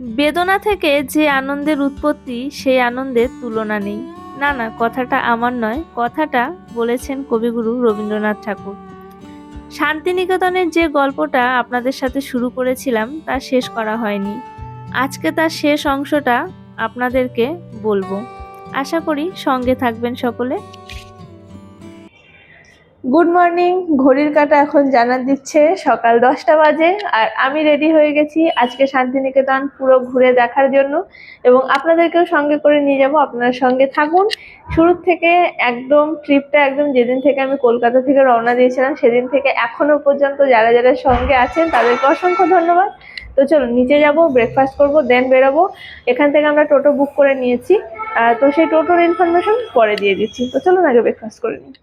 বেদনা থেকে যে আনন্দের উৎপত্তি, সেই আনন্দের তুলনা নেই। না না, কথাটা আমার নয়। কথাটা বলেছেন কবিগুরু রবীন্দ্রনাথ ঠাকুর। শান্তিনিকেতনের যে গল্পটা আপনাদের সাথে শুরু করেছিলাম, তা শেষ করা হয়নি। আজকে তার শেষ অংশটা আপনাদেরকে বলব। আশা করি সঙ্গে থাকবেন সকলে। গুড মর্নিং ঘড়ির কাঁটা এখন জানান দিচ্ছে সকাল দশটা বাজে আর আমি রেডি হয়ে গেছি আজকে শান্তিনিকেতন পুরো ঘুরে দেখার জন্য এবং আপনাদেরকেও সঙ্গে করে নিয়ে যাব, আপনার সঙ্গে থাকুন। শুরু থেকে একদম ট্রিপটা একদম যেদিন থেকে আমি কলকাতা থেকে রওনা দিয়েছিলাম সেদিন থেকে এখনও পর্যন্ত যারা যারা সঙ্গে আছেন তাদেরকে অসংখ্য ধন্যবাদ। তো চলো নিচে যাব ব্রেকফাস্ট করব দেন বেরোবো। এখান থেকে আমরা টোটো বুক করে নিয়েছি। তো সেই টোটোর ইনফরমেশন পরে দিয়ে দিচ্ছি। তো চলুন আগে ব্রেকফাস্ট করে নিই।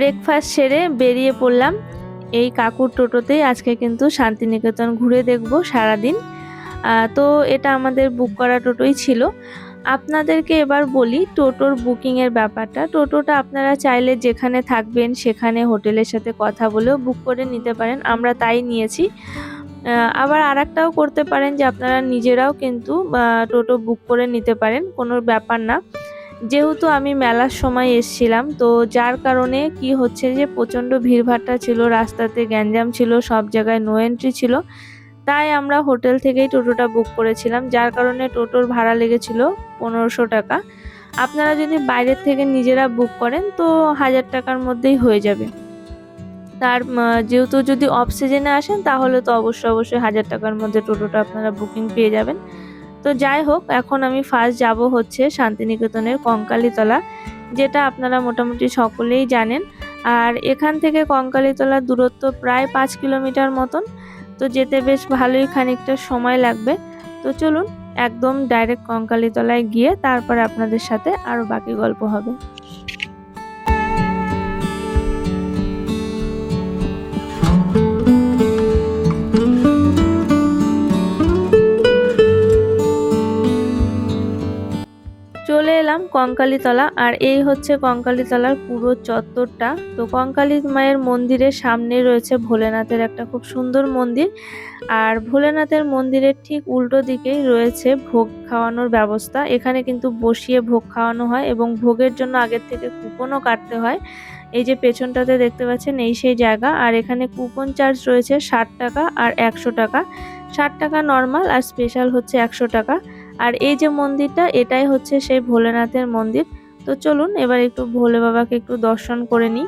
ব্রেকফাস্ট সেরে বেরিয়ে পড়লাম। এই কাকুর টোটোতেই আজকে কিন্তু শান্তিনিকেতন ঘুরে দেখব সারাদিন। তো এটা আমাদের বুক করা টোটোই ছিল। আপনাদেরকে এবার বলি টোটোর বুকিংয়ের ব্যাপারটা। টোটোটা আপনারা চাইলে যেখানে থাকবেন সেখানে হোটেলের সাথে কথা বলেও বুক করে নিতে পারেন। আমরা তাই নিয়েছি। আবার আর একটাও করতে পারেন যে আপনারা নিজেরাও কিন্তু টোটো বুক করে নিতে পারেন। কোনো ব্যাপার না। যেহেতু আমি মেলার সময় এসছিলাম, তো যার কারণে কি হচ্ছে যে প্রচণ্ড ভিড়ভাট্টা ছিল, রাস্তাতে গ্যাঞ্জাম ছিল, সব জায়গায় নো এন্ট্রি ছিল। তাই আমরা হোটেল থেকেই টোটোটা বুক করেছিলাম, যার কারণে টোটোর ভাড়া লেগেছিল পনেরোশো টাকা। আপনারা যদি বাইরের থেকে নিজেরা বুক করেন, তো হাজার টাকার মধ্যেই হয়ে যাবে। তার যেহেতু যদি অফ সিজনে আসেন, তাহলে তো অবশ্যই অবশ্যই হাজার টাকার মধ্যে টোটোটা আপনারা বুকিং পেয়ে যাবেন। তো যাই হোক, এখন আমি ফার্স্ট যাব হচ্ছে শান্তিনিকেতনের কঙ্কালীতলা, যেটা আপনারা মোটামুটি সকলেই জানেন। আর এখান থেকে কঙ্কালীতলার দূরত্ব প্রায় পাঁচ কিলোমিটার মতন, তো যেতে বেশ ভালোই খানিকটা সময় লাগবে। তো চলুন, একদম ডাইরেক্ট কঙ্কালীতলায় গিয়ে তারপর আপনাদের সাথে আরও বাকি গল্প হবে। চলে এলাম কঙ্কালীতলা, আর এই হচ্ছে কঙ্কালীতলার পুরো চত্বরটা। তো কঙ্কালী মায়ের মন্দিরের সামনে রয়েছে ভোলেনাথের একটা খুব সুন্দর মন্দির, আর ভোলেনাথের মন্দিরের ঠিক উল্টো দিকেই রয়েছে ভোগ খাওয়ানোর ব্যবস্থা। এখানে কিন্তু বসিয়ে ভোগ খাওয়ানো হয় এবং ভোগের জন্য আগের থেকে কুপনও কাটতে হয়। এই যে পেছনটাতে দেখতে পাচ্ছেন এই সেই জায়গা, আর এখানে কুপন চার্জ রয়েছে ষাট টাকা আর একশো টাকা। ষাট টাকা নর্মাল আর স্পেশাল হচ্ছে একশো টাকা। আর এই যে মন্দিরটা, এটাই হচ্ছে সেই ভোলেনাথের মন্দির। তো চলুন, এবার একটু ভোলে বাবাকে একটু দর্শন করে নিই।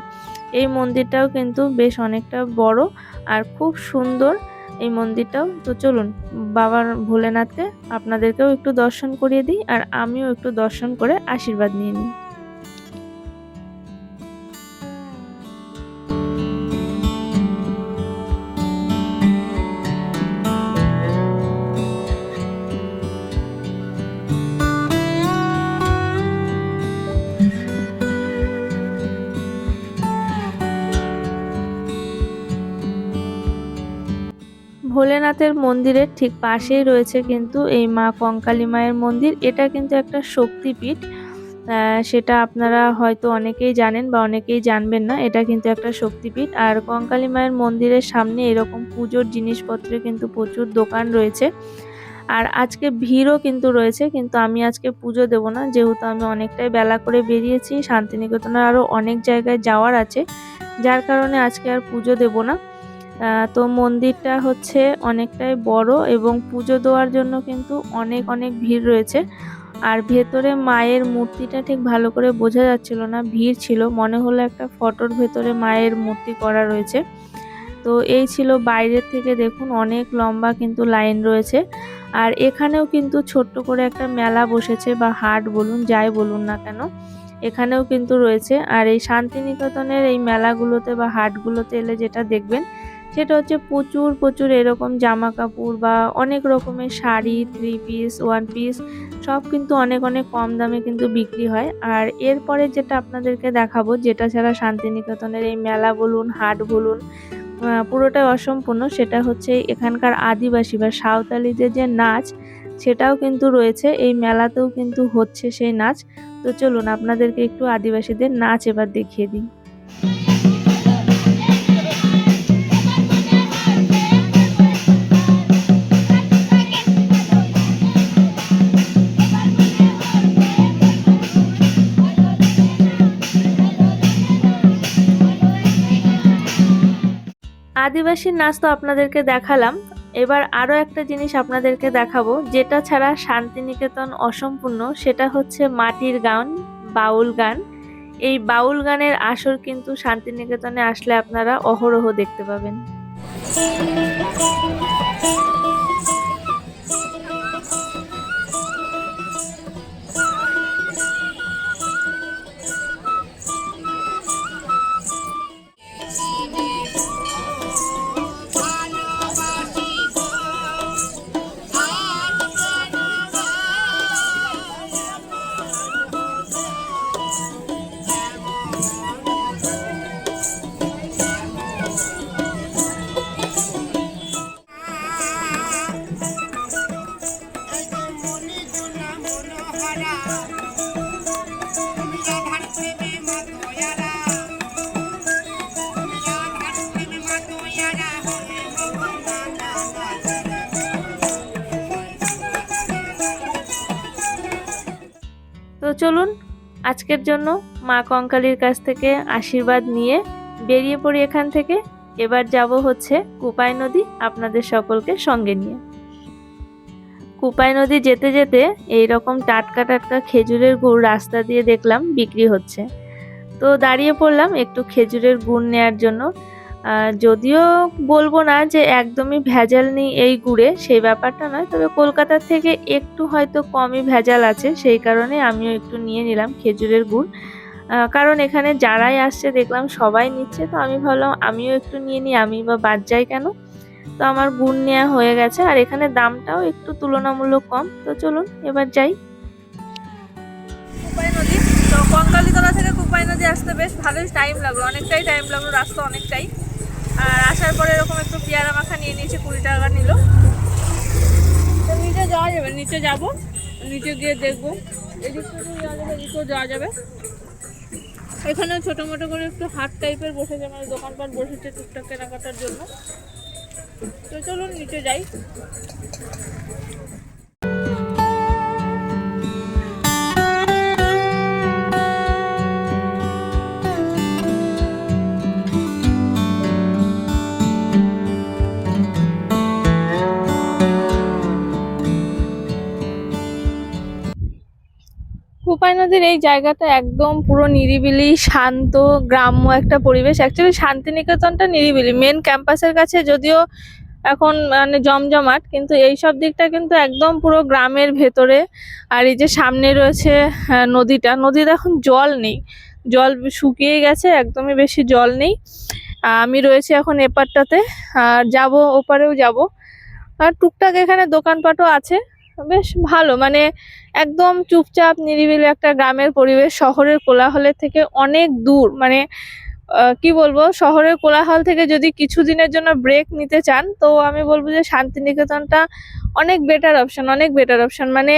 এই মন্দিরটাও কিন্তু বেশ অনেকটা বড় আর খুব সুন্দর এই মন্দিরটাও। তো চলুন, বাবার ভোলেনাথকে আপনাদেরকেও একটু দর্শন করিয়ে দিই আর আমিও একটু দর্শন করে আশীর্বাদ নিয়ে নিই। ভোলেনাথের মন্দিরের ঠিক পাশেই রয়েছে কিন্তু এই মা কঙ্কালী মায়ের মন্দির। এটা কিন্তু একটা শক্তিপীঠ। সেটা আপনারা হয়তো অনেকেই জানেন বা অনেকেই জানবেন না, এটা কিন্তু একটা শক্তিপীঠ। আর কঙ্কালী মায়ের মন্দিরের সামনে এরকম পুজোর জিনিসপত্রে কিন্তু প্রচুর দোকান রয়েছে। আর আজকে ভিড়ও কিন্তু রয়েছে, কিন্তু আমি আজকে পুজো দেব না। যেহেতু আমি অনেকটাই বেলা করে বেরিয়েছি, শান্তিনিকেতনের আরও অনেক জায়গায় যাওয়ার আছে। যার কারণে আজকে আর পুজো দেব না। তো মন্দিরটা হচ্ছে অনেকটাই বড় এবং পুজো দেওয়ার জন্য কিন্তু অনেক অনেক ভিড় রয়েছে। আর ভেতরে মায়ের মূর্তিটা ঠিক ভালো করে বোঝা যাচ্ছিল না, ভিড় ছিল। মনে হলো একটা ফটোর ভেতরে মায়ের মূর্তি করা রয়েছে। তো এই ছিল বাইরের থেকে দেখুন, অনেক লম্বা কিন্তু লাইন রয়েছে। আর এখানেও কিন্তু ছোট্ট করে একটা মেলা বসেছে, বা হাট বলুন, যাই বলুন না কেন, এখানেও কিন্তু রয়েছে। আর এই শান্তিনিকেতনের এই মেলাগুলোতে বা হাটগুলোতে এলে যেটা দেখবেন সেটা হচ্ছে প্রচুর প্রচুর এরকম জামা কাপড় বা অনেক রকমের sari three piece one piece সব কিন্তু অনেক অনেক কম দামে কিন্তু বিক্রি হয়। আর এরপরে যেটা আপনাদেরকে দেখাবো, যেটা ছাড়া শান্তিনিকেতনের এই মেলা বলুন, হাট বলুন পুরোটাই অসম্পূর্ণ, সেটা হচ্ছে এখানকার আদিবাসী বা সাঁওতালিদের যে নাচ, সেটাও কিন্তু রয়েছে। এই মেলাতেও কিন্তু হচ্ছে সেই নাচ। তো চলুন, আপনাদেরকে একটু আদিবাসীদের নাচ এবার দেখিয়ে দিই। আদিবাসীর নাচ তো আপনাদেরকে দেখালাম। এবার আরও একটা জিনিস আপনাদেরকে দেখাবো, যেটা ছাড়া শান্তিনিকেতন অসম্পূর্ণ, সেটা হচ্ছে মাটির গান, বাউল গান। এই বাউল গানের আসর কিন্তু শান্তিনিকেতনে আসলে আপনারা অহরহ দেখতে পাবেন। আজকের জন্য মা কঙ্কালির কাছ থেকে আশীর্বাদ নিয়ে বেরিয়ে পড়ি এখান থেকে। এবার যাব হচ্ছে কুপাই নদী আপনাদের সকলকে সঙ্গে নিয়ে। কুপাই নদী যেতে যেতে এই রকম টাটকা টাটকা খেজুরের গুড় রাস্তা দিয়ে দেখলাম বিক্রি হচ্ছে। তো দাঁড়িয়ে পড়লাম একটু খেজুরের গুড় নেয়ার জন্য। যদিও বলব না যে একদমই ভেজাল নেই এই গুড়ে, সেই ব্যাপারটা নয়, তবে কলকাতার থেকে একটু হয়তো কমই ভেজাল আছে, সেই কারণে আমিও একটু নিয়ে নিলাম খেজুরের গুড়। কারণ এখানে যারাই আসছে দেখলাম সবাই নিচ্ছে, তো আমি ভাবলাম আমিও একটু নিয়ে নিই, আমি বা বাদ যাই কেন? তো আমার গুড় নেওয়া হয়ে গেছে, আর এখানে দামটাও একটু তুলনামূলক কম, তো চলুন এবার যাই। তো কঙ্কালীতলা থেকে কুপাই নদী আসতে বেশ ভালোই টাইম লাগল। অনেকটাই টাইম লাগল, রাস্তা অনেকটাই। আর আসার পরে এরকম একটু পেয়ারা মাখা নিয়ে নিয়েছি, কুড়ি টাকা নিল। তো নিচে যাওয়া যাবে, নিচে যাব, নিচে গিয়ে দেখব। এদিক যাওয়া যাবে এদিকেও যাওয়া যাবে। ছোটো মোটো করে একটু হাট টাইপের বসেছে মানে দোকানপাট বসেছে টুকটাক কেনাকাটার জন্য। তো চলুন নিচে যাই। কুপাই নদীর এই জায়গাটা একদম পুরো নিরিবিলি শান্ত গ্রাম্য একটা পরিবেশ। অ্যাকচুয়ালি শান্তিনিকেতনটা নিরিবিলি। মেন ক্যাম্পাসের কাছে যদিও এখন মানে জমজমাট কিন্তু এই সব দিকটা কিন্তু একদম পুরো গ্রামের ভেতরে। আর এই যে সামনে রয়েছে আহ, নদীটা। নদীতে এখন জল নেই। জল শুকিয়ে গেছে একদমই বেশি জল নেই। আমি রয়েছি এখন এপারটাতে। আর যাব ওপারেও যাব। আর টুকটাক এখানে দোকানপাটও আছে। বেশ ভালো মানে একদম চুপচাপ, নিরিবিলি একটা গ্রামের পরিবেশ, শহরের কোলাহলের থেকে অনেক দূর মানে কি বলব, শহরের কোলাহল থেকে যদি কিছু দিনের জন্য ব্রেক নিতে চান, তো আমি বলব যে শান্তিনিকেতনটা অনেক বেটার অপশন অনেক বেটার অপশন মানে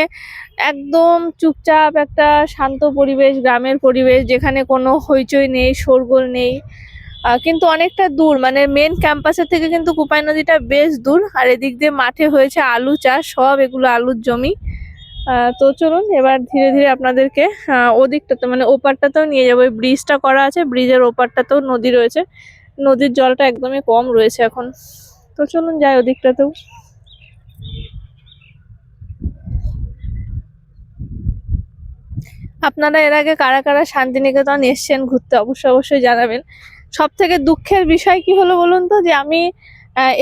একদম চুপচাপ একটা শান্ত পরিবেশ, গ্রামের পরিবেশ, যেখানে কোনো হইচই নেই, শোরগোল নেই। কিন্তু অনেকটা দূর মানে মেন ক্যাম্পাসের থেকে কিন্তু কুপাই নদীটা বেশ দূর, আর এদিক দিয়ে মাঠে হয়েছে আলু চাষ, সব এগুলো আলুর জমি। তো চলুন, এবার ধীরে ধীরে আপনাদেরকে ওদিকটাতে মানে ওপারটাতেও নিয়ে যাব। ওই ব্রিজটা করা আছে ব্রিজের ওপারটাতেও নদী রয়েছে। নদীর জলটা একদমই কম রয়েছে এখন। তো চলুন, যাই ওদিকটাতেও। আপনারা এর আগে কারা কারা শান্তিনিকেতন এসছেন ঘুরতে, অবশ্যই অবশ্যই জানাবেন। সব থেকে দুঃখের বিষয় কি হলো বলুন তো? যে আমি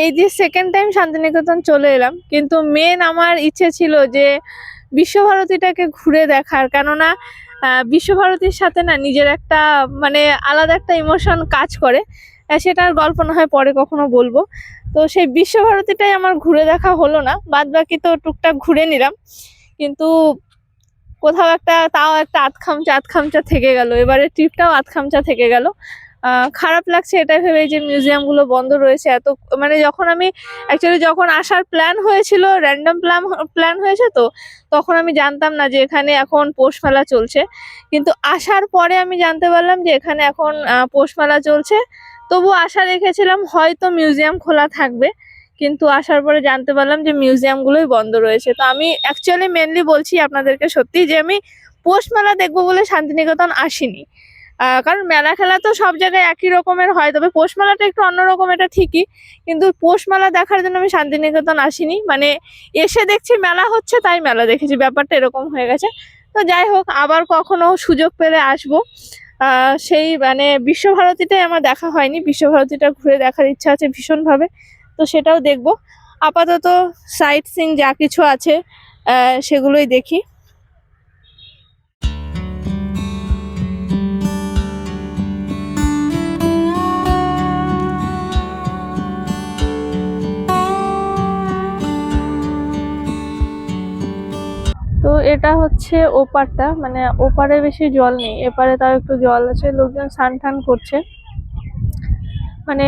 এই যে সেকেন্ড টাইম শান্তিনিকেতন চলে এলাম, কিন্তু মেন আমার ইচ্ছে ছিল যে বিশ্বভারতীটাকে ঘুরে দেখার। কেননা বিশ্বভারতীর সাথে না নিজের একটা মানে আলাদা একটা ইমোশন কাজ করে। সেটার গল্প না হয় পরে কখনো বলব। তো সেই বিশ্বভারতীটাই আমার ঘুরে দেখা হলো না। বাদ বাকি তো টুকটাক ঘুরে নিলাম। কিন্তু কোথাও একটা, তাও একটা আধ খামচা আধ খামচা থেকে গেল। এবারে ট্রিপটাও আধ খামচা থেকে গেল। খারাপ লাগছে এটাই ভেবে যে মিউজিয়ামগুলো বন্ধ রয়েছে। এত মানে যখন আমি অ্যাকচুয়ালি যখন আসার প্ল্যান হয়েছিল র্যান্ডম প্ল্যান প্ল্যান হয়েছে তো, তখন আমি জানতাম না যে এখানে এখন পৌষ মেলা চলছে। কিন্তু আসার পরে আমি জানতে পারলাম যে এখানে এখন পৌষ মেলা চলছে। তবু আশা রেখেছিলাম হয়তো মিউজিয়াম খোলা থাকবে। কিন্তু আসার পরে জানতে পারলাম যে মিউজিয়ামগুলোই বন্ধ রয়েছে। তো আমি অ্যাকচুয়ালি মেনলি বলছি আপনাদেরকে সত্যি যে আমি পৌষ মেলা দেখব বলে শান্তিনিকেতন আসিনি। কারণ মেলা খেলা তো সব জায়গায় একই রকমের হয়, তবে পৌষ মেলাটা একটু অন্যরকম এটা ঠিকই। কিন্তু পৌষ মেলা দেখার জন্য আমি শান্তিনিকেতন আসিনি। মানে এসে দেখছি মেলা হচ্ছে, তাই মেলা দেখেছি, ব্যাপারটা এরকম হয়ে গেছে। তো যাই হোক, আবার কখনো সুযোগ পেলে আসব। সেই মানে বিশ্বভারতীটাই আমার দেখা হয়নি, বিশ্বভারতীটা ঘুরে দেখার ইচ্ছা আছে ভীষণভাবে। তো সেটাও দেখব। আপাতত সাইট সিং যা কিছু আছে সেগুলোই দেখি। এটা হচ্ছে ওপারটা মানে ওপারে বেশি জল নেই, এপারে তাও একটু জল আছে, লোকজন স্নান টান করছে। মানে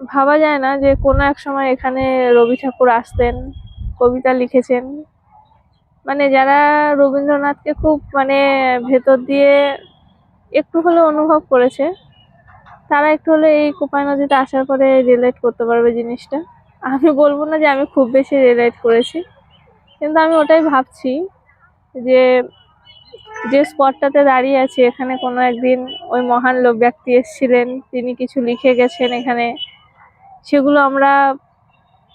ভাবা যায় না যে কোনো এক সময় এখানে রবি ঠাকুর আসতেন, কবিতা লিখেছেন। মানে যারা রবীন্দ্রনাথকে খুব মানে ভেতর দিয়ে একটু হলেও অনুভব করেছে, তারা একটু হলে এই কোপাই নদীতে আসার পরে রিলেট করতে পারবে জিনিসটা। আমি বলব না যে আমি খুব বেশি রিলেট করেছি, কিন্তু আমি ওটাই ভাবছি। যে যে স্পটটাতে দাঁড়িয়ে আছি, এখানে কোনো একদিন ওই মহান লোক ব্যক্তি এসেছিলেন, তিনি কিছু লিখে গেছেন এখানে। সেগুলো আমরা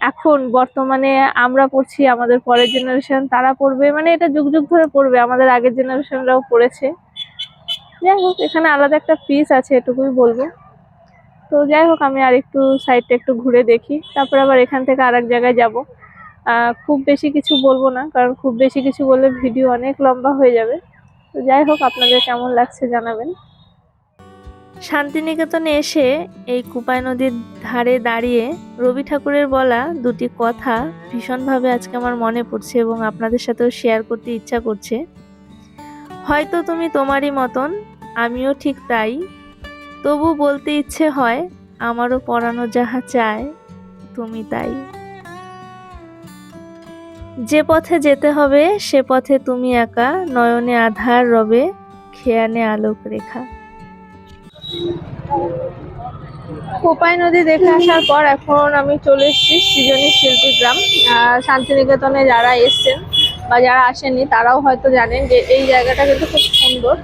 এখন, বর্তমানে আমরা পড়ছি, আমাদের পরের জেনারেশন তারা পড়বে মানে এটা যুগ যুগ ধরে পড়বে, আমাদের আগের জেনারেশনরাও পড়েছে। যাই হোক, এখানে আলাদা একটা পিস আছে, এটুকুই বলব। তো যাই হোক, আমি আর একটু সাইডটা একটু ঘুরে দেখি, তারপর আবার এখান থেকে আর এক জায়গায় যাব। খুব বেশি কিছু বলব না, কারণ খুব বেশি কিছু বললে ভিডিও অনেক লম্বা হয়ে যাবে। তো যাই হোক, আপনাদের কেমন লাগছে জানাবেন। শান্তিনিকেতনে এসে এই কুপাই নদীর ধারে দাঁড়িয়ে রবি ঠাকুরের বলা দুটি কথা ভীষণভাবে আজকে আমার মনে পড়ছে এবং আপনাদের সাথেও শেয়ার করতে ইচ্ছা করছে। হয়তো তুমি তোমারই মতন, আমিও ঠিক তাই। তবু বলতে ইচ্ছে হয়, আমারও পড়ানো যাহা চায়, তুমি তাই। যে পথে যেতে হবে সে পথে তুমি একা নয়নে আধার রবে খেয়ানে আলোক রেখা। কোপাই নদী দেখে আসার পর এখন আমি চলে এসেছি সৃজনী শিল্পী গ্রাম। শান্তিনিকেতনে যারা এসছেন বা যারা আসেননি তারাও হয়তো জানেন যে এই জায়গাটা কিন্তু খুব সুন্দর।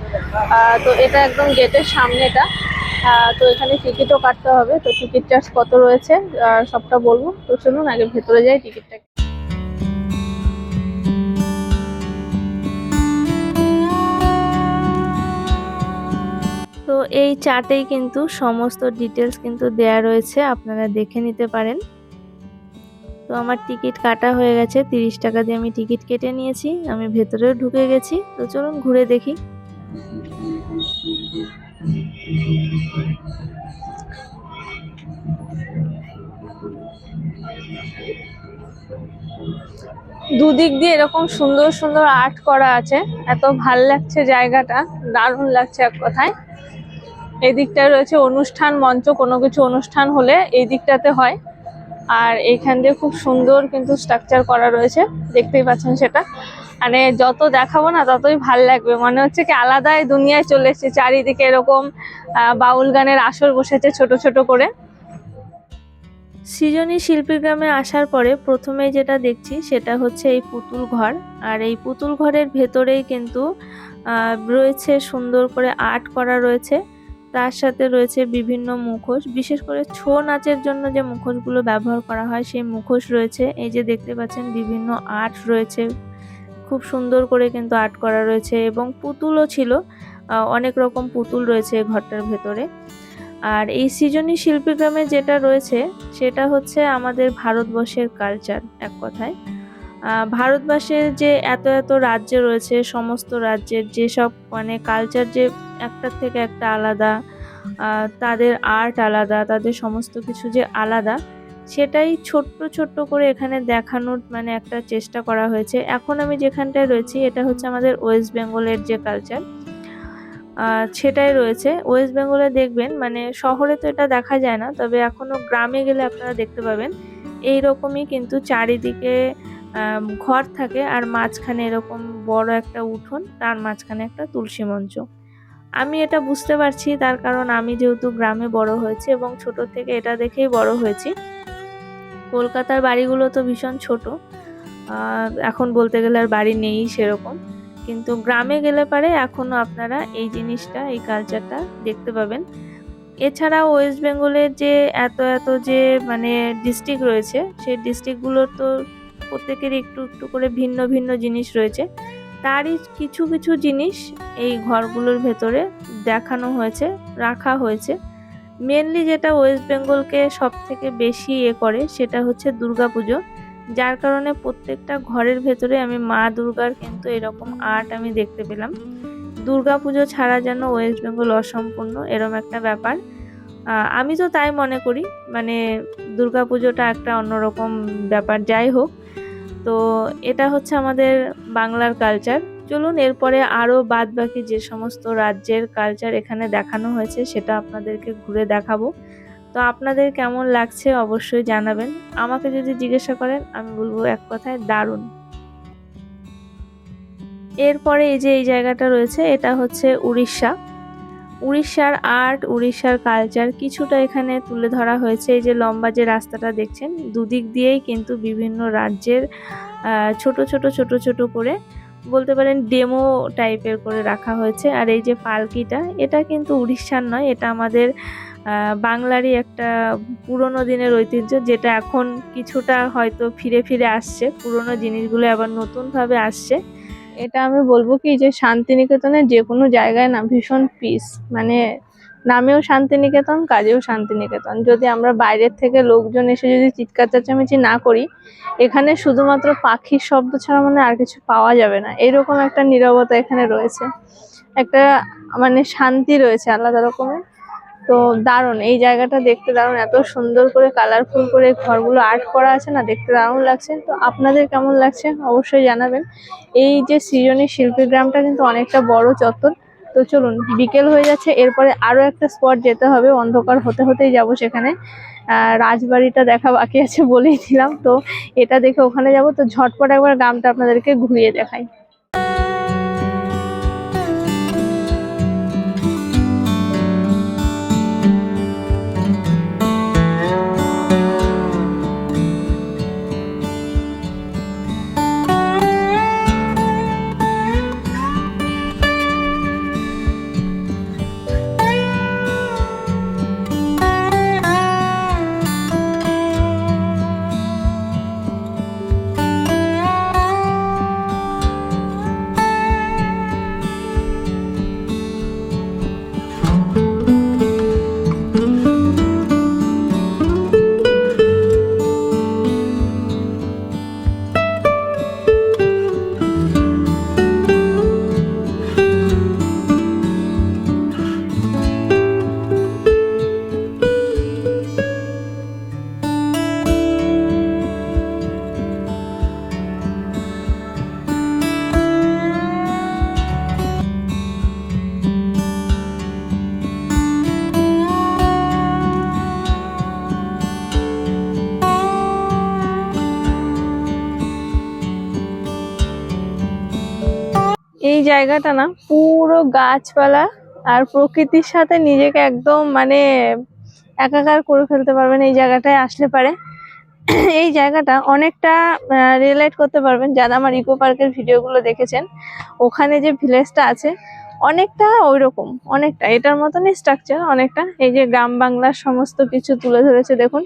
তো এটা একদম গেটের সামনেটা। তো এখানে টিকিটও কাটতে হবে। তো টিকিট চার্জ কত রয়েছে? সবটা বলব। তো চলুন আগে ভেতরে যাই টিকিটটা এই চার্টেই কিন্তু সমস্ত ডিটেলস কিন্তু দেয়া রয়েছে, আপনারা দেখে নিতে পারেন। তো আমার টিকিট কাটা হয়ে গেছে, তিরিশ টাকা দিয়ে আমি টিকিট কেটে নিয়েছি, আমি ভেতরেও ঢুকে গেছি। তো চলুন ঘুরে দেখি। দুদিক দিয়ে এরকম সুন্দর সুন্দর আর্ট করা আছে। এত ভালো লাগছে জায়গাটা, দারুণ লাগছে এক কথায়। এই রয়েছে অনুষ্ঠান মঞ্চ, কোনো কিছু অনুষ্ঠান হলে এই দিকটাতে হয়। আর এইখান দিয়ে খুব সুন্দর কিন্তু স্ট্রাকচার করা রয়েছে, দেখতেই পাচ্ছেন সেটা। মানে যত দেখাবো না ততই ভালো লাগবে। মনে হচ্ছে কি আলাদাই দুনিয়ায় চলে এসেছে, চারিদিকে এরকম বাউল গানের আসর বসেছে ছোট ছোট করে। সৃজনী শিল্পী গ্রামে আসার পরে প্রথমে যেটা দেখছি সেটা হচ্ছে এই পুতুল ঘর। আর এই পুতুল ঘরের ভেতরেই কিন্তু রয়েছে সুন্দর করে আর্ট করা রয়েছে। তার সাথে রয়েছে বিভিন্ন মুখোশ। বিশেষ করে ছৌ নাচের জন্য যে মুখোশগুলো ব্যবহার করা হয়, সেই মুখোশ রয়েছে। এই যে দেখতে পাচ্ছেন, বিভিন্ন আর্ট রয়েছে। খুব সুন্দর করে কিন্তু আর্ট করা রয়েছে এবং পুতুলও ছিল। অনেক রকম পুতুল রয়েছে ঘরটার ভেতরে। আর এই সৃজনী শিল্পী গ্রামে যেটা রয়েছে, সেটা হচ্ছে আমাদের ভারতবর্ষের কালচার এক কথায়। ভারতবর্ষের যে এত এত রাজ্য রয়েছে, সমস্ত রাজ্যের যেসব মানে কালচার যে একটার থেকে একটা আলাদা তাদের আর্ট আলাদা, তাদের সমস্ত কিছু যে আলাদা, সেটাই ছোট্ট ছোট্ট করে এখানে দেখানোর মানে একটা চেষ্টা করা হয়েছে। এখন আমি যেখানটায় রয়েছি, এটা হচ্ছে আমাদের ওয়েস্ট বেঙ্গলের যে কালচার সেটাই রয়েছে। ওয়েস্ট বেঙ্গলে দেখবেন মানে শহরে তো এটা দেখা যায় না, তবে এখনও গ্রামে গেলে আপনারা দেখতে পাবেন। এই রকমই কিন্তু চারিদিকে ঘর থাকে আর মাঝখানে এরকম বড় একটা উঠোন, তার মাঝখানে একটা তুলসী মঞ্চ। আমি এটা বুঝতে পারছি, তার কারণ আমি যেহেতু গ্রামে বড় হয়েছি এবং ছোট থেকে এটা দেখেই বড় হয়েছি। কলকাতার বাড়িগুলো তো ভীষণ ছোট এখন বলতে গেলে আর বাড়ি নেই সেরকম। কিন্তু গ্রামে গেলে পারে এখনও আপনারা এই জিনিসটা, এই কালচারটা দেখতে পাবেন। এছাড়াও ওয়েস্ট বেঙ্গলের যে এত এত যে মানে ডিস্ট্রিক্ট রয়েছে, সেই ডিস্ট্রিক্টগুলোর তো প্রত্যেকেরই একটু একটু করে ভিন্ন ভিন্ন জিনিস রয়েছে। তারই কিছু কিছু জিনিস এই ঘরগুলোর ভেতরে দেখানো হয়েছে, রাখা হয়েছে। মেনলি যেটা ওয়েস্ট বেঙ্গলকে সব থেকে বেশি এ করে সেটা হচ্ছে দুর্গাপুজো। যার কারণে প্রত্যেকটা ঘরের ভেতরে আমি মা দুর্গার কিন্তু এরকম আর্ট আমি দেখতে পেলাম। দুর্গাপুজো ছাড়া যেন ওয়েস্ট বেঙ্গল অসম্পূর্ণ, এরম একটা ব্যাপার। আমি তো তাই মনে করি। মানে দুর্গা পুজোটা একটা অন্যরকম ব্যাপার, যাই হোক। তো এটা হচ্ছে আমাদের বাংলার কালচার চলুন, এরপরে আরও বাদ বাকি যে সমস্ত রাজ্যের কালচার এখানে দেখানো হয়েছে, সেটা আপনাদেরকে ঘুরে দেখাবো। তো আপনাদের কেমন লাগছে অবশ্যই জানাবেন। আমাকে যদি জিজ্ঞাসা করেন, আমি বলব এক কথায় দারুণ। এরপরে এই যে এই জায়গাটা রয়েছে, এটা হচ্ছে উড়িষ্যা। উড়িষ্যার আর্ট, উড়িষ্যার কালচার কিছুটা এখানে তুলে ধরা হয়েছে। এই যে লম্বা যে রাস্তাটা দেখছেন, দুদিক দিয়েই কিন্তু বিভিন্ন রাজ্যের ছোট ছোট ছোট ছোট করে বলতে পারেন ডেমো টাইপের করে রাখা হয়েছে। আর এই যে পালকিটা, এটা কিন্তু উড়িষ্যার নয়, এটা আমাদের বাংলারই একটা পুরনো দিনের ঐতিহ্য যেটা এখন কিছুটা হয়তো ফিরে ফিরে আসছে। পুরনো জিনিসগুলো আবার নতুনভাবে আসছে। এটা আমি বলব কি যে শান্তিনিকেতনের যে কোনো জায়গায় না ভীষণ পিস মানে নামেও শান্তিনিকেতন, কাজেও শান্তিনিকেতন। যদি আমরা বাইরের থেকে লোকজন এসে যদি চিৎকার চেঁচামেচি না করি, এখানে শুধুমাত্র পাখির শব্দ ছাড়া মানে আর কিছু পাওয়া যাবে না। এরকম একটা নীরবতা এখানে রয়েছে। একটা মানে শান্তি রয়েছে আলাদা রকমের। তো দারুণ, এই জায়গাটা দেখতে দারুণ, এত সুন্দর করে কালারফুল করে ঘরগুলো আর্ট করা আছে না, দেখতে দারুণ লাগছে। তো আপনাদের কেমন লাগছে অবশ্যই জানাবেন। এই যে সৃজনী শিল্পী গ্রামটা কিন্তু অনেকটা বড় চত্বর। তো চলুন, বিকেল হয়ে যাচ্ছে, এরপরে আরও একটা স্পট যেতে হবে, অন্ধকার হতে হতেই যাব সেখানে। রাজবাড়িটা দেখা বাকি আছে বলেই দিলাম। তো এটা দেখে ওখানে যাব, তো ঝটপট একবার গ্রামটা আপনাদেরকে ঘুরিয়ে দেখাই। জায়গাটা না, পুরো গাছপালা আর প্রকৃতির সাথে নিজেকে একদম মানে একাকার করে ফেলতে পারবেন এই জায়গাটায় আসলে পারে। এই জায়গাটা অনেকটা রিয়েলাইট করতে পারবেন যারা আমার ইকো পার্কের ভিডিওগুলো দেখেছেন। ওখানে যে ভিলেজটা আছে, অনেকটা ওই রকম অনেকটা। এটার মতনই স্ট্রাকচার অনেকটা। এই যে গ্রাম বাংলার সমস্ত কিছু তুলে ধরেছে, দেখুন।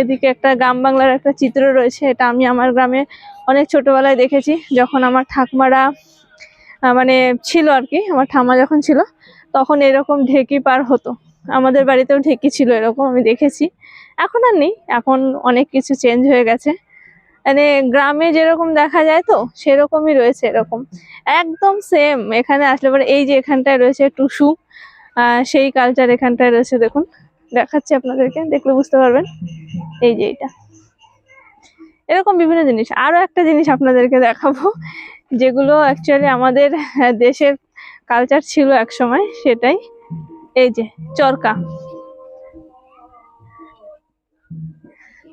এদিকে একটা গ্রাম বাংলার একটা চিত্র রয়েছে, এটা আমি আমার গ্রামে অনেক ছোটবেলায় দেখেছি। যখন আমার ঠাকমারা মানে ছিল আর কি, আমার ঠাম্মা যখন ছিল, তখন এরকম ঢেকি পার হতো। আমাদের বাড়িতেও ঢেকি ছিল এরকম, আমি দেখেছি। এখন আর নেই, এখন অনেক কিছু চেঞ্জ হয়ে গেছে। মানে গ্রামে যেরকম দেখা যায় তো, সেরকমই রয়েছে এরকম। একদম সেম এখানে আসলে পরে এই যে এখানটায় রয়েছে টুসু সেই কালচার এখানটায় রয়েছে, দেখুন। দেখাচ্ছি আপনাদেরকে, দেখলে বুঝতে পারবেন। এই যে এটা এরকম বিভিন্ন জিনিস। আরও একটা জিনিস আপনাদেরকে দেখাবো। যেগুলো অ্যাকচুয়ালি আমাদের দেশের কালচার ছিল এক সময় সেটাই। এই যে, চরকা।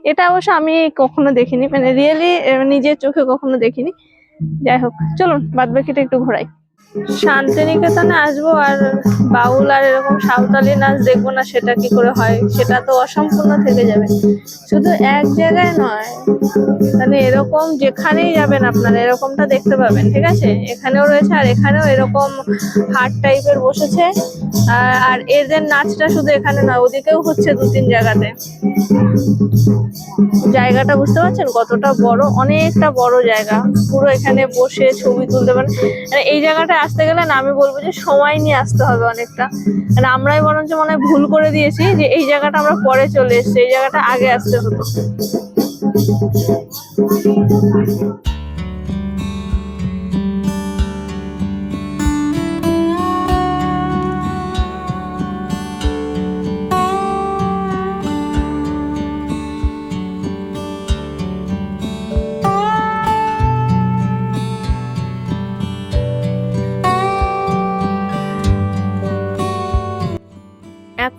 এটা অবশ্য আমি কখনো দেখিনি মানে রিয়েলি নিজের চোখে কখনো দেখিনি। যাই হোক, চলুন, বাদবাকিটা একটু ঘোরাই। শান্তিনিকেতনে আসব আর বাউল আর এরকম সাঁওতালি নাচ দেখব না, সেটা কি করে হয়? সেটা তো অসম্পূর্ণ থেকে যাবে। শুধু এক জায়গায় নয় মানে এরকম যেখানেই যাবেন আপনারা, এরকমটা দেখতে পাবেন, ঠিক আছে? এখানেও রয়েছে আর এখানেও এরকম হাট টাইপের বসেছে। আর- এদের নাচটা শুধু এখানে নয়, ওদিকেও হচ্ছে দু তিন জায়গাতে। জায়গাটা বুঝতে পারছেন? কতটা বড়, অনেকটা বড় জায়গা। পুরো এখানে বসে ছবি তুলতে পারেন। মানে এই জায়গাটা আসতে গেলে না, আমি বলব যে সময় নিয়ে আসতে হবে অনেকটা। মানে আমরাই বরঞ্চ মনে হয় ভুল করে দিয়েছি যে এই জায়গাটা আমরা পরে চলে এসছি, এই জায়গাটা আগে আসতে হতো।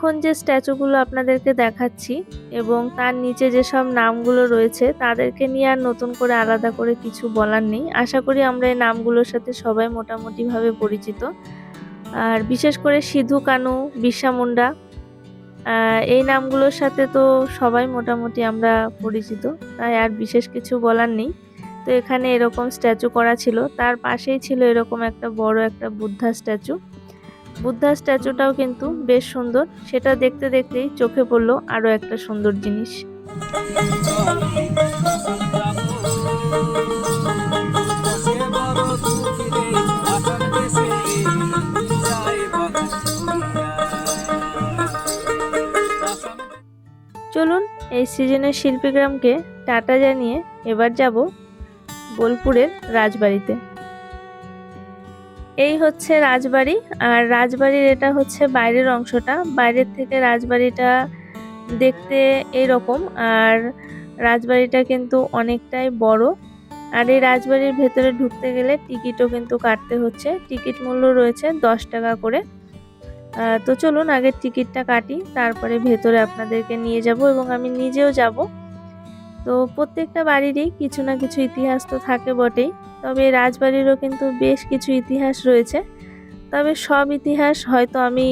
এখন যে স্ট্যাচুগুলো আপনাদেরকে দেখাচ্ছি এবং তার নিচে যেসব নামগুলো রয়েছে, তাদেরকে নিয়ে আর নতুন করে আলাদা করে কিছু বলার নেই। আশা করি আমরা এই নামগুলোর সাথে সবাই মোটামুটিভাবে পরিচিত। আর বিশেষ করে সিধু, কানু, বিরসা মুন্ডা এই নামগুলোর সাথে তো সবাই মোটামুটি আমরা পরিচিত, তাই আর বিশেষ কিছু বলার নেই। তো এখানে এরকম স্ট্যাচু করা ছিল। তার পাশেই ছিল এরকম একটা বড় একটা বুদ্ধা স্ট্যাচু বুদ্ধা স্ট্যাচুটাও কিন্তু বেশ সুন্দর। সেটা দেখতে দেখতেই চোখে পড়ল আরও একটা সুন্দর জিনিস। চলুন এই সিজনের শিল্পীগ্রামকে টাটা জানিয়ে এবার যাব বোলপুরের রাজবাড়িতে। এই হচ্ছে রাজবাড়ি, আর রাজবাড়ির এটা হচ্ছে বাইরের অংশটা। বাইরের থেকে রাজবাড়িটা দেখতে এরকম, আর রাজবাড়িটা কিন্তু অনেকটাই বড়। আর এই রাজবাড়ির ভেতরে ঢুকতে গেলে টিকিটও কিন্তু কাটতে হচ্ছে। টিকিট মূল্য রয়েছে দশ টাকা করে। তো চলুন আগে টিকিটটা কাটি, তারপরে ভেতরে আপনাদেরকে নিয়ে যাব এবং আমি নিজেও যাব। তো প্রত্যেকটা বাড়িরই কিছু না কিছু ইতিহাস তো থাকে বটেই। তবে রাজবাড়িরও কিন্তু বেশ কিছু ইতিহাস রয়েছে। তবে সব ইতিহাস হয়তো আমি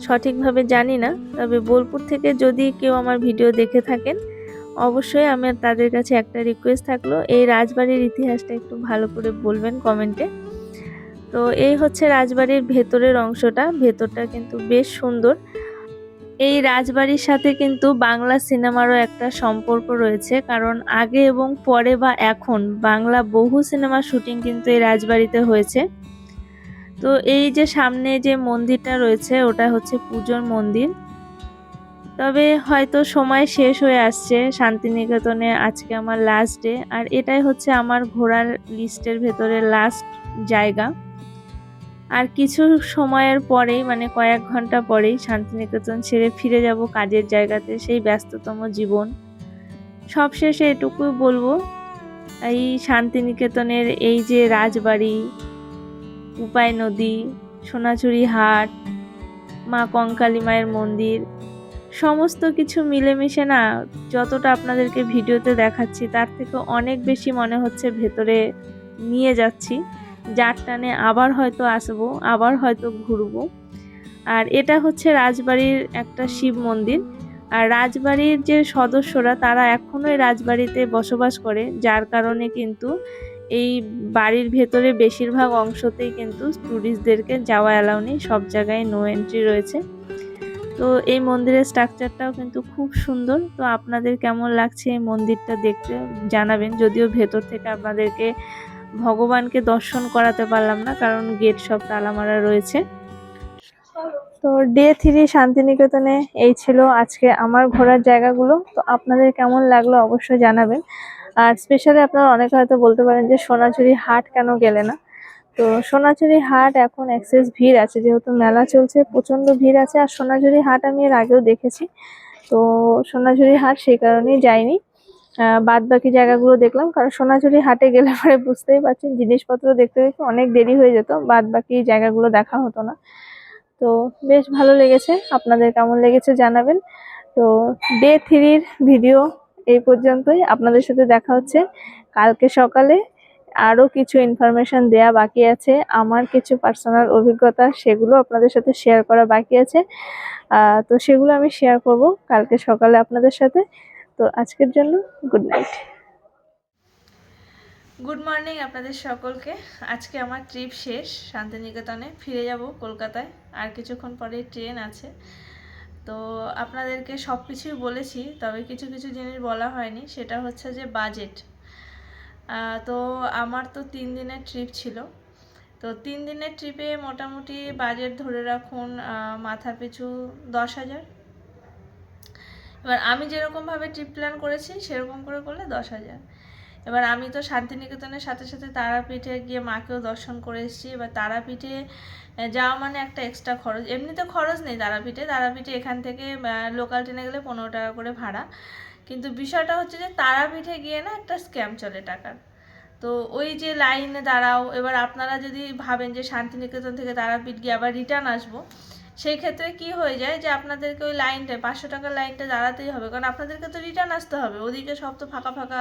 সঠিকভাবে জানি না। তবে বোলপুর থেকে যদি কেউ আমার ভিডিও দেখে থাকেন, অবশ্যই আমার তাদের কাছে একটা রিকোয়েস্ট থাকল, এই রাজবাড়ির ইতিহাসটা একটু ভালো করে বলবেন কমেন্টে তো এই হচ্ছে রাজবাড়ির ভেতরের অংশটা। ভেতরটা কিন্তু বেশ সুন্দর। এই রাজবাড়ির সাথে কিন্তু বাংলা সিনেমারও একটা সম্পর্ক রয়েছে, কারণ আগে এবং পরে বা এখন বাংলা বহু সিনেমার শুটিং কিন্তু এই রাজবাড়িতে হয়েছে। তো এই যে সামনে যে মন্দিরটা রয়েছে, ওটা হচ্ছে পুজোর মন্দির। তবে হয়তো সময় শেষ হয়ে আসছে, শান্তিনিকেতনে আজকে আমার লাস্ট ডে আর এটাই হচ্ছে আমার ঘোরার লিস্টের ভেতরে লাস্ট জায়গা। আর কিছু সময়ের পরেই মানে কয়েক ঘণ্টা পরেই শান্তিনিকেতন ছেড়ে ফিরে যাব কাজের জায়গাতে, সেই ব্যস্ততম জীবন। সবশেষে এটুকুই বলব, এই শান্তিনিকেতনের এই যে রাজবাড়ি, উপায় নদী, সোনাঝুরি হাট, মা কঙ্কালী মায়ের মন্দির, সমস্ত কিছু মিলেমিশে না, যতটা আপনাদেরকে ভিডিওতে দেখাচ্ছি, তার থেকে অনেক বেশি মনে হচ্ছে ভেতরে নিয়ে যাচ্ছি। যার টানে আবার হয়তো আসব, আবার হয়তো ঘুরবো। আর এটা হচ্ছে রাজবাড়ির একটা শিব মন্দির। আর রাজবাড়ির যে সদস্যরা, তারা এখনও রাজবাড়িতে বসবাস করে, যার কারণে কিন্তু এই বাড়ির ভেতরে বেশিরভাগ অংশতেই কিন্তু ট্যুরিস্টদেরকে যাওয়া অ্যালাউ নেই, সব জায়গায় নো এন্ট্রি রয়েছে। তো এই মন্দিরের স্ট্রাকচারটাও কিন্তু খুব সুন্দর। তো আপনাদের কেমন লাগছে এই মন্দিরটা দেখতে, জানাবেন। যদিও ভেতর থেকে আপনাদেরকে ভগবানকে দর্শন করাতে পারলাম না, কারণ গেট সব তালা মারা রয়েছে। তো ডে থ্রি শান্তিনিকেতনে এই ছিল আজকে আমার ঘোরার জায়গাগুলো। তো আপনাদের কেমন লাগল অবশ্যই জানাবেন। আর স্পেশালি আপনারা অনেকে হয়তো বলতে পারেন যে সোনাঝুরি হাট কেন গেলে না? তো সোনাঝুরি হাট এখন অ্যাক্সেস ভিড় আছে, যেহেতু মেলা চলছে, প্রচণ্ড ভিড় আছে। আর সোনাঝুরি হাট আমি এর আগেও দেখেছি। তো সোনাঝুরি হাট সেই কারণেই যাইনি। বাদ বাকি জায়গাগুলো দেখলাম, কারণ সোনাঝুরি হাটে গেলে পরে বুঝতেই পারছেন, জিনিসপত্র দেখতে দেখতে অনেক দেরি হয়ে যেত বাদ বাকি জায়গাগুলো দেখা হতো না। তো বেশ ভালো লেগেছে, আপনাদের কেমন লেগেছে জানাবেন। তো ডে থ্রির ভিডিও এই পর্যন্তই, আপনাদের সাথে দেখা হচ্ছে কালকে সকালে। আরও কিছু ইনফরমেশন দেয়া বাকি আছে, আমার কিছু পার্সোনাল অভিজ্ঞতা সেগুলো আপনাদের সাথে শেয়ার করা বাকি আছে। তো সেগুলো আমি শেয়ার করব কালকে সকালে আপনাদের সাথে। তো আজকের জন্য গুড নাইট গুড মর্নিং আপনাদের সকলকে। আজকে আমার ট্রিপ শেষ, শান্তিনিকেতনে ফিরে যাব কলকাতায়। আর কিছুক্ষণ পরে ট্রেন আছে। তো আপনাদেরকে সব কিছুই বলেছি, তবে কিছু কিছু জিনিস বলা হয়নি। সেটা হচ্ছে যে বাজেট তো আমার তো তিন দিনের ট্রিপ ছিল। তো তিন দিনের ট্রিপে মোটামুটি বাজেট ধরে রাখুন মাথা পিছু দশ হাজার। এবার আমি যেরকমভাবে ট্রিপ প্ল্যান করেছি, সেরকম করে করলে দশ হাজার। এবার আমি তো শান্তিনিকেতনের সাথে সাথে তারাপীঠে গিয়ে মাকেও দর্শন করে এসেছি। এবার তারাপীঠে যাওয়া মানে একটা এক্সট্রা খরচ। এমনিতে খরচ নেই তারাপীঠে। তারাপীঠে এখান থেকে লোকাল ট্রেনে গেলে পনেরো টাকা করে ভাড়া। কিন্তু বিষয়টা হচ্ছে যে তারাপীঠে গিয়ে না একটা স্ক্যাম চলে টাকার। তো ওই যে লাইনে দাঁড়াও। এবার আপনারা যদি ভাবেন যে শান্তিনিকেতন থেকে তারাপীঠ গিয়ে আবার রিটার্ন আসব সেই ক্ষেত্রে কি হয়ে যায় যে আপনাদেরকে ওই লাইনটায় পাঁচশো টাকার লাইনটা দাঁড়াতেই হবে। কারণ আপনাদেরকে তো রিটার্ন আসতে হবে। ওদিকে সব তো ফাঁকা ফাঁকা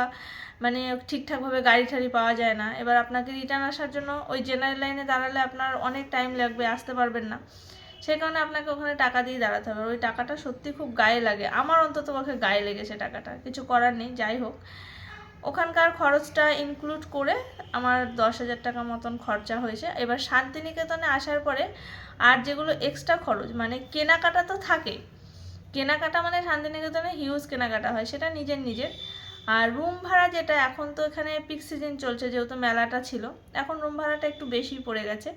মানে ঠিকঠাকভাবে গাড়ি ঠাড়ি পাওয়া যায় না। এবার আপনাকে রিটার্ন আসার জন্য ওই জেনারেল লাইনে দাঁড়ালে আপনার অনেক টাইম লাগবে, আসতে পারবেন না। সেই কারণে আপনাকে ওখানে টাকা দিয়ে দাঁড়াতে হবে। ওই টাকাটা সত্যি খুব গায়ে লাগে। আমার অন্তত পক্ষে গায়ে লেগেছে টাকাটা। কিছু করার নেই, যাই হোক। ওখানকার খরচটা ইনক্লুড করে আমার দশ হাজার টাকা মতন খরচা হয়েছে। এবার শান্তিনিকেতনে আসার পরে আর যেগুলো এক্সট্রা খরচ মানে কেনাকাটা তো থাকে। কেনাকাটা মানে শান্তিনিকেতনে হিউজ কেনাকাটা হয়, সেটা নিজের নিজের। আর রুম ভাড়া যেটা, এখন তো এখানে পিক সিজন চলছে, যেহেতু মেলাটা ছিল, এখন রুম ভাড়াটা একটু বেশি পড়ে গেছে।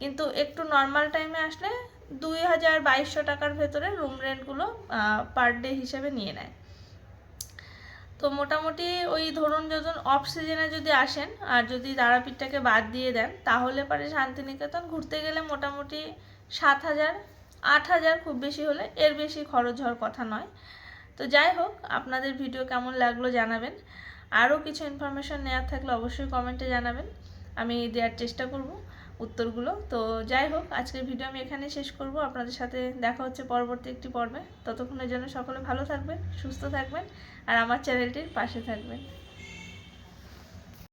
কিন্তু একটু নর্মাল টাইমে আসলে দুই হাজার বাইশশো টাকার ভেতরে রুম রেন্টগুলো পার ডে হিসেবে নিয়ে নেয়। তো মোটামুটি ওই ধরুন যখন অফ সিজনে যদি আসেন আর যদি তারাপীঠটাকে বাদ দিয়ে দেন, তাহলে পারে শান্তিনিকেতন ঘুরতে গেলে মোটামুটি সাত হাজার, আট হাজার খুব বেশি হলে এর বেশি খরচ হওয়ার কথা নয়। তো যাই হোক, আপনাদের ভিডিও কেমন লাগল জানাবেন। আরও কিছু ইনফরমেশন নেওয়ার থাকলে অবশ্যই কমেন্টে জানাবেন। আমি দেওয়ার চেষ্টা করব। উত্তরগুলো। তো যাই হোক, আজকের ভিডিও আমি এখানে শেষ করব। আপনাদের সাথে দেখা হচ্ছে পরবর্তী একটি পর্বে। ততক্ষণের জন্য সকলে ভালো থাকবেন, সুস্থ থাকবেন, আর আমার চ্যানেলটির পাশে থাকবেন।